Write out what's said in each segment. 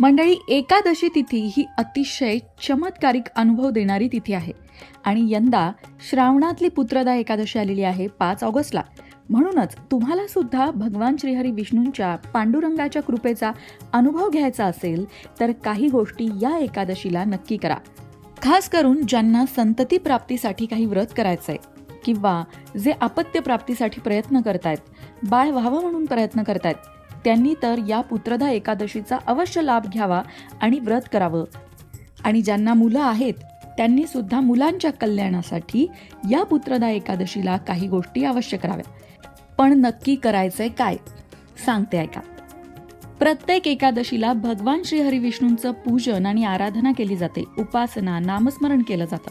मंडळी एकादशी तिथी ही अतिशय चमत्कारिक अनुभव देणारी तिथी आहे. आणि यंदा श्रावणातली पुत्रदा एकादशी आलेली आहे पाच ऑगस्टला. म्हणूनच तुम्हाला सुद्धा भगवान श्रीहरी विष्णूंच्या पांडुरंगाच्या कृपेचा अनुभव घ्यायचा असेल तर काही गोष्टी या एकादशीला नक्की करा. खास करून ज्यांना संतती प्राप्तीसाठी काही व्रत करायचंय किंवा जे अपत्य प्राप्तीसाठी प्रयत्न करतायत बाळ व्हावं म्हणून प्रयत्न करतायत त्यांनी तर या पुत्रदा एकादशीचा अवश्य लाभ घ्यावा आणि व्रत करावं. आणि ज्यांना मुलं आहेत त्यांनी सुद्धा मुलांच्या कल्याणासाठी या पुत्रदा एकादशीला काही गोष्टी अवश्य कराव्या. पण नक्की करायचंय काय? सांगते ऐका. प्रत्येक एकादशीला भगवान श्री हरिविष्णूंचं पूजन आणि आराधना केली जाते. उपासना नामस्मरण केलं जातं.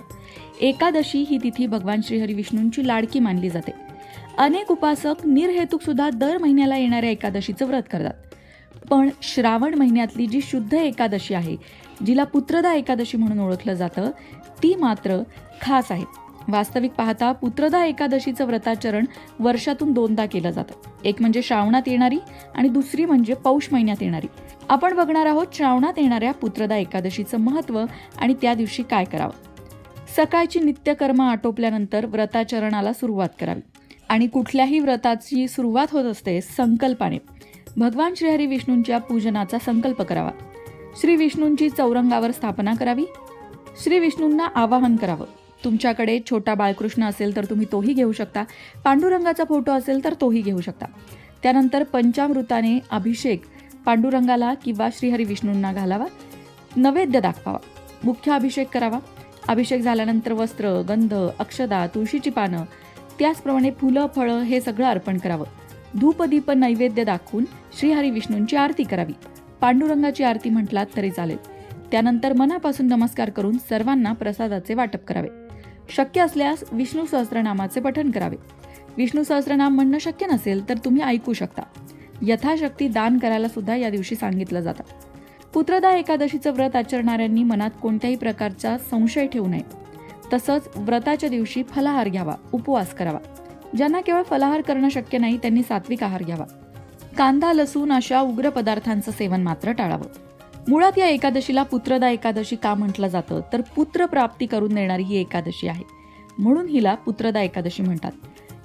एकादशी ही तिथी भगवान श्री हरिविष्णूंची लाडकी मानली जाते. अनेक उपासक निर्हेतुकसुद्धा दर महिन्याला येणाऱ्या एकादशीचं व्रत करतात. पण श्रावण महिन्यातली जी शुद्ध एकादशी आहे जिला पुत्रदा एकादशी म्हणून ओळखलं जातं ती मात्र खास आहे. वास्तविक पाहता पुत्रदा एकादशीचं व्रताचरण वर्षातून दोनदा केलं जातं. एक म्हणजे श्रावणात येणारी आणि दुसरी म्हणजे पौष महिन्यात येणारी. आपण बघणार आहोत श्रावणात येणाऱ्या पुत्रदा एकादशीचं महत्त्व आणि त्या दिवशी काय करावं. सकाळची नित्यकर्म आटोपल्यानंतर व्रताचरणाला सुरुवात करावी. आणि कुठल्याही व्रताची सुरुवात होत असते संकल्पाने. भगवान श्रीहरी विष्णूंच्या पूजनाचा संकल्प करावा. श्री विष्णूंची चौरंगावर स्थापना करावी. श्री विष्णूंना आवाहन करावं. तुमच्याकडे छोटा बाळकृष्ण असेल तर तुम्ही तोही घेऊ शकता. पांडुरंगाचा फोटो असेल तर तोही घेऊ शकता. त्यानंतर पंचामृताने अभिषेक पांडुरंगाला किंवा श्रीहरी विष्णूंना घालावा. नैवेद्य दाखवावा. मुख्य अभिषेक करावा. अभिषेक झाल्यानंतर वस्त्र गंध अक्षदा तुळशीची पानं त्याचप्रमाणे फुलं फळं हे सगळं अर्पण करावं. धूपदीप नैवेद्य दाखवून श्रीहरी विष्णूंची आरती करावी. पांडुरंगाची आरती म्हटलात तरी चालेल. त्यानंतर मनापासून नमस्कार करून सर्वांना प्रसादाचे वाटप करावे. शक्य असल्यास विष्णू सहस्रनामाचे पठण करावे. विष्णू सहस्रनाम म्हणणं शक्य नसेल तर तुम्ही ऐकू शकता. यथाशक्ती दान करायला सुद्धा या दिवशी सांगितलं जातं. पुत्रदा एकादशीचं व्रत आचरणाऱ्यांनी मनात कोणत्याही प्रकारचा संशय ठेवू नये. तसंच व्रताच्या दिवशी फलाहार घ्यावा उपवास करावा. ज्यांना केवळ फलाहार करणं शक्य नाही त्यांनी सात्विक आहार घ्यावा. कांदा लसूण अशा उग्र पदार्थांचं सेवन मात्र टाळावं. मुळात या एकादशीला पुत्रदा एकादशी का म्हटलं जातं? तर पुत्र प्राप्ती करून देणारी ही एकादशी आहे. म्हणून हिला पुत्रदा एकादशी म्हणतात.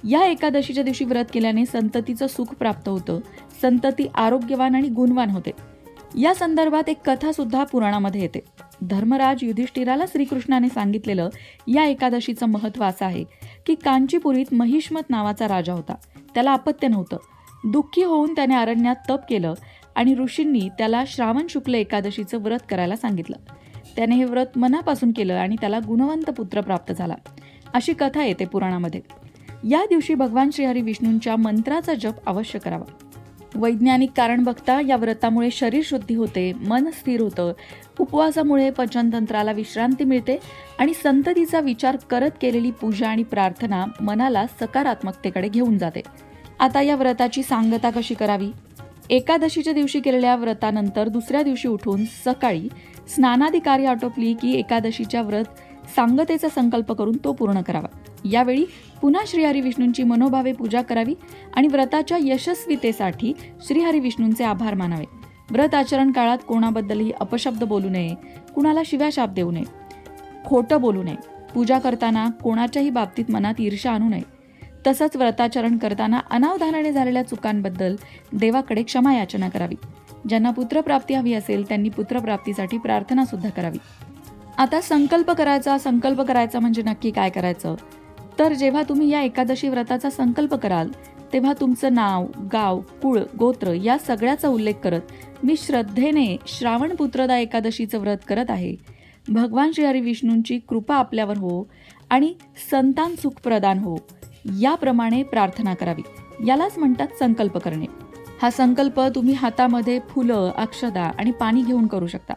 या एकादशीच्या दिवशी व्रत केल्याने संततीचं सुख प्राप्त होतं. संतती आरोग्यवान आणि गुणवान होते. या संदर्भात एक कथा सुद्धा पुराणामध्ये येते. धर्मराज युधिष्ठिराला श्रीकृष्णाने सांगितलेलं या एकादशीचं महत्त्व असं आहे की कांचीपुरीत महिष्मत नावाचा राजा होता. त्याला अपत्य नव्हतं. दुःखी होऊन त्याने अरण्यात तप केलं आणि ऋषींनी त्याला श्रावण शुक्ल एकादशीचं व्रत करायला सांगितलं. त्याने हे व्रत मनापासून केलं आणि त्याला गुणवंत पुत्र प्राप्त झाला. अशी कथा येते पुराणामध्ये. या दिवशी भगवान श्रीहरी विष्णूंच्या मंत्राचा जप अवश्य करावा. वैज्ञानिक कारण बघता या व्रतामुळे शरीर शुद्धी होते मन स्थिर होतं. उपवासामुळे पचनतंत्राला विश्रांती मिळते आणि संततीचा विचार करत केलेली पूजा आणि प्रार्थना मनाला सकारात्मकतेकडे घेऊन जाते. आता या व्रताची सांगता कशी करावी? एकादशीच्या दिवशी केलेल्या व्रतानंतर दुसऱ्या दिवशी उठून सकाळी स्नानाधिकारी आटोपली की एकादशीच्या व्रत सांगतेचा संकल्प करून तो पूर्ण करावा. यावेळी पुन्हा श्रीहरी विष्णूंची मनोभावे पूजा करावी आणि व्रताच्या यशस्वीतेसाठी श्रीहरी विष्णूंचे आभार मानावे. व्रत आचरण काळात कोणाबद्दलही अपशब्द बोलू नये कुणाला शिव्याशाप देऊ नये खोटं बोलू नये. पूजा करताना कोणाच्याही बाबतीत मनात ईर्षा आणू नये. तसंच व्रताचरण करताना अनावधानाने झालेल्या चुकांबद्दल देवाकडे क्षमा याचना करावी. ज्यांना पुत्रप्राप्ती हवी असेल त्यांनी पुत्रप्राप्तीसाठी प्रार्थना सुद्धा करावी. आता संकल्प करायचा संकल्प करायचा म्हणजे नक्की काय करायचं? तर जेव्हा तुम्ही या एकादशी व्रताचा संकल्प कराल तेव्हा तुमचं नाव गाव कुळ गोत्र या सगळ्याचा उल्लेख करत मी श्रद्धेने श्रावण पुत्रदा एकादशीचं व्रत करत आहे. भगवान श्रीहरी विष्णूंची कृपा आपल्यावर हो आणि संतान सुख प्रदान हो याप्रमाणे प्रार्थना करावी. यालाच म्हणतात संकल्प करणे. हा संकल्प तुम्ही हातामध्ये फुलं अक्षदा आणि पाणी घेऊन करू शकता.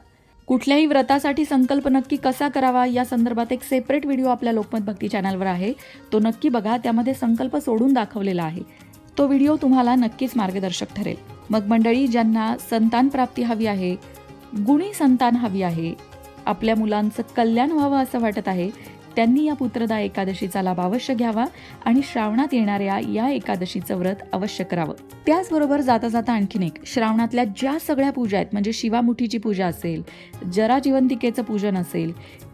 कुठल्याही व्रतासाठी संकल्प नक्की कसा करावा या संदर्भात एक सेपरेट व्हिडिओ आपल्या लोकमत भक्ती चॅनलवर आहे. तो नक्की बघा त्यामध्ये संकल्प सोडून दाखवलेला आहे. तो व्हिडिओ तुम्हाला नक्कीच मार्गदर्शक ठरेल. मग मंडळी ज्यांना संतान प्राप्ती हवी आहे गुणी संतान हवी आहे आपल्या मुलांचं कल्याण व्हावं असं वाटत आहे त्यांनी या पुत्रदा एकादशीचा लाभ अवश्य घ्यावा आणि श्रावणात येणाऱ्या या एकादशीचं व्रत अवश्य करावं. त्याचबरोबर जाता जाता आणखीन एक श्रावणातल्या ज्या सगळ्या पूजा आहेत म्हणजे शिवामुठीची पूजा असेल जरा जीवंतिकेचं पूजन असेल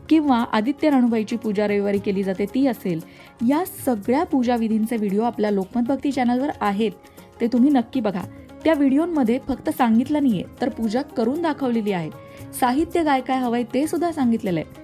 किंवा आदित्य रणुबाईची पूजा रविवारी केली जाते ती असेल या सगळ्या पूजाविधींचे व्हिडिओ आपल्या लोकमत भक्ती चॅनलवर आहेत. ते तुम्ही नक्की बघा. त्या व्हिडिओमध्ये फक्त सांगितलं नाहीये तर पूजा करून दाखवलेली आहे. साहित्य काय काय हवंय ते सुद्धा सांगितलेलं आहे.